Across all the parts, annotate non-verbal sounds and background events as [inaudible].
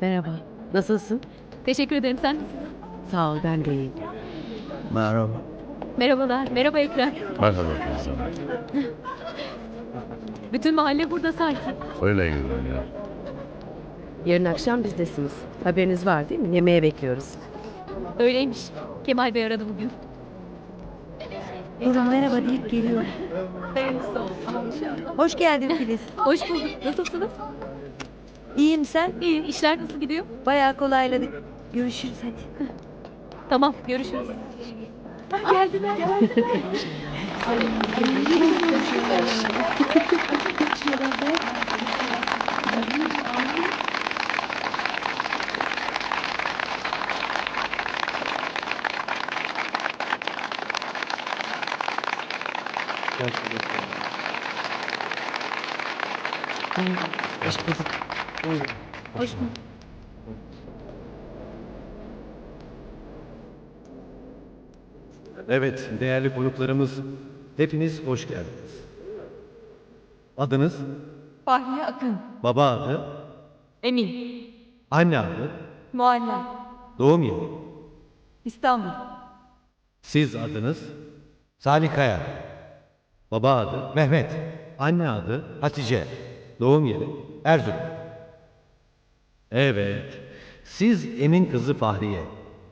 Merhaba. Nasılsın? Teşekkür ederim sen. Sağ ol ben de iyiyim. Merhaba. Merhabalar. Merhaba Ekrem. Merhaba kızım. [laughs] Bütün mahalle burada sanki. Öyle görünüyor. Yarın akşam bizdesiniz. Haberiniz var değil mi? Yemeğe bekliyoruz. Öyleymiş. Kemal Bey aradı bugün. Buyurun merhaba deyip geliyor. Hoş geldin Filiz. Hoş bulduk. Nasılsınız? İyiyim sen? İyi. İşler nasıl gidiyor? Bayağı kolayladık. Görüşürüz hadi. Tamam. Görüşürüz. Geldiler. [laughs] Hoş bulduk. Hoş bulduk. Evet, değerli konuklarımız, hepiniz hoş geldiniz. Adınız, Fahriye Akın, baba adı, Emin, anne adı, Mualla, doğum yeri. İstanbul, Siz adınız, Salih Kaya. Baba adı, Mehmet. Anne adı, Hatice. Doğum yeri, Erzurum. Evet, siz Emin kızı Fahriye,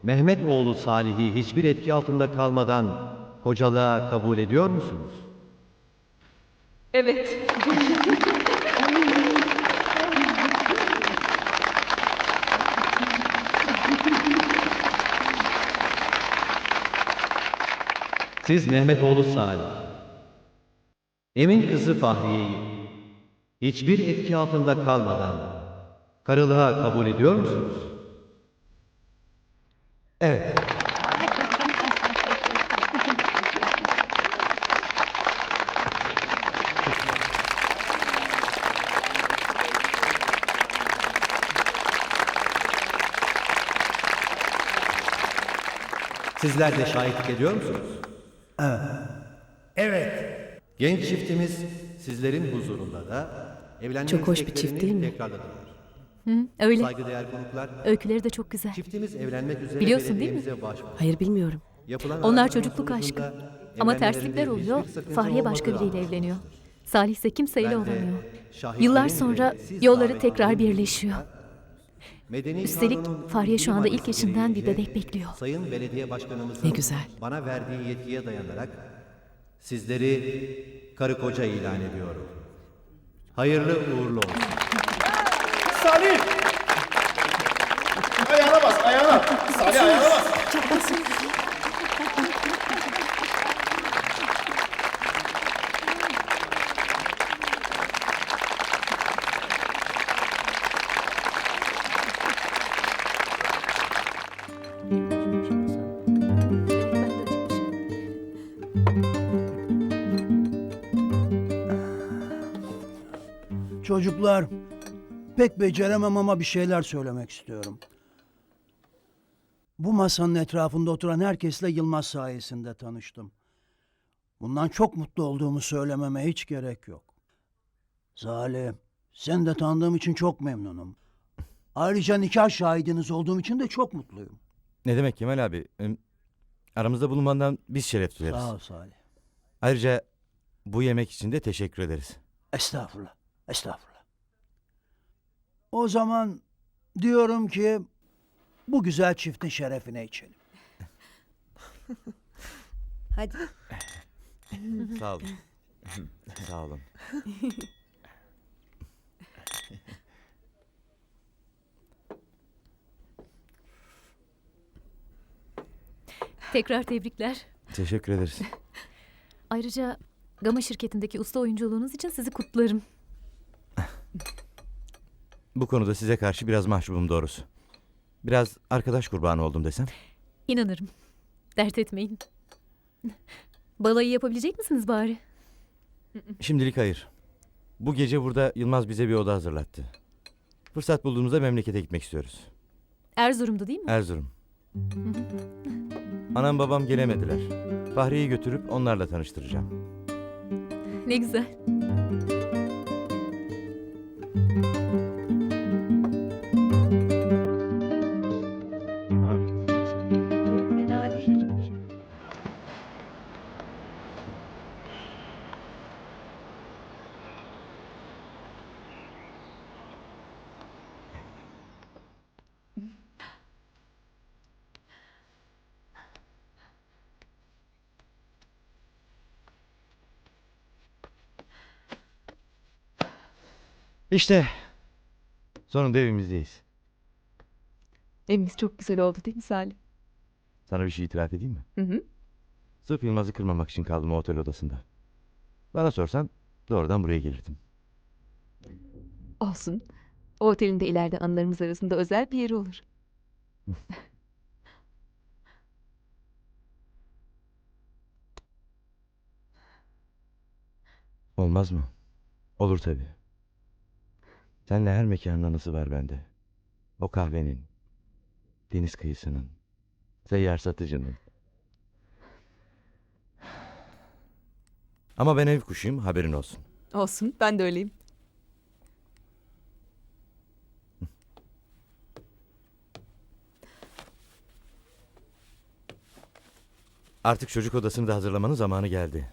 Mehmet oğlu Salih'i hiçbir etki altında kalmadan kocalığa kabul ediyor musunuz? evet, Siz Mehmet oğlu Salih, Emin kızı Fahriye'yi hiçbir etki altında kalmadan karılığa kabul ediyor musunuz? Evet. Sizler de şahitlik ediyor musunuz? Evet. Genç çiftimiz sizlerin huzurunda da evlenme Çok hoş bir isteklerini çift değil mi? tekrarladılar. Öyle. Saygıdeğer konuklar, Öyküleri de çok güzel. çiftimiz evlenmek üzere Biliyorsun değil mi? belediyemize başvurdu. Hayır bilmiyorum. Yapılan Onlar araştırma çocukluk sonucunda aşkı. Ama evlenmelerinde terslikler oluyor. sakınca Fahriye başka biriyle evleniyor. Salih ise kimseyle Ben de olamıyor. Yıllar ve sonra siz yolları tekrar birleşiyor. Medeni Üstelik Kanun'un Fahriye şu anda ilk maddesi eşinden bir gereğince bebek bekliyor. Sayın Belediye Başkanımızın Ne güzel. bana verdiği yetkiye dayanarak sizleri karı koca ilan ediyorum. Hayırlı uğurlu olsun. Salih! Ayağına bas, ayağına. Salih ayağına bas. Çocuklar, pek beceremem ama bir şeyler söylemek istiyorum. Bu masanın etrafında oturan herkesle Yılmaz sayesinde tanıştım. Bundan çok mutlu olduğumu söylememe hiç gerek yok. Zalim, seni de tanıdığım için çok memnunum. Ayrıca nikah şahidiniz olduğum için de çok mutluyum. Ne demek Kemal abi? Em, Aramızda bulunmandan biz şeref duyarız. Sağ ol Salih. Ayrıca bu yemek için de teşekkür ederiz. Estağfurullah, estağfurullah. O zaman diyorum ki bu güzel çiftin şerefine içelim. [laughs] Hadi. Sağ olun. Sağ olun. Tekrar tebrikler. Teşekkür ederiz. Ayrıca Gama şirketindeki usta oyunculuğunuz için sizi kutlarım. Bu konuda size karşı biraz mahcubum doğrusu. Biraz arkadaş kurbanı oldum desem. İnanırım. Dert etmeyin. Balayı yapabilecek misiniz bari? Şimdilik hayır. Bu gece burada Yılmaz bize bir oda hazırlattı. Fırsat bulduğumuzda memlekete gitmek istiyoruz. Erzurum'da değil mi? Erzurum. Anam babam gelemediler. Fahriye'yi götürüp onlarla tanıştıracağım. ne güzel. İşte sonunda evimizdeyiz. Evimiz çok güzel oldu değil mi Salih? Sana bir şey itiraf edeyim mi? Hı hı. Sırf Yılmaz'ı kırmamak için kaldım o otel odasında. Bana sorsan doğrudan buraya gelirdim. Olsun. O otelin de ileride anılarımız arasında özel bir yeri olur. [laughs] Olmaz mı? Olur tabii. Seninle her mekanın anısı var bende. O kahvenin, deniz kıyısının, seyyar satıcının. Ama ben ev kuşuyum haberin olsun. Olsun. Ben de öyleyim. Artık çocuk odasını da hazırlamanın zamanı geldi.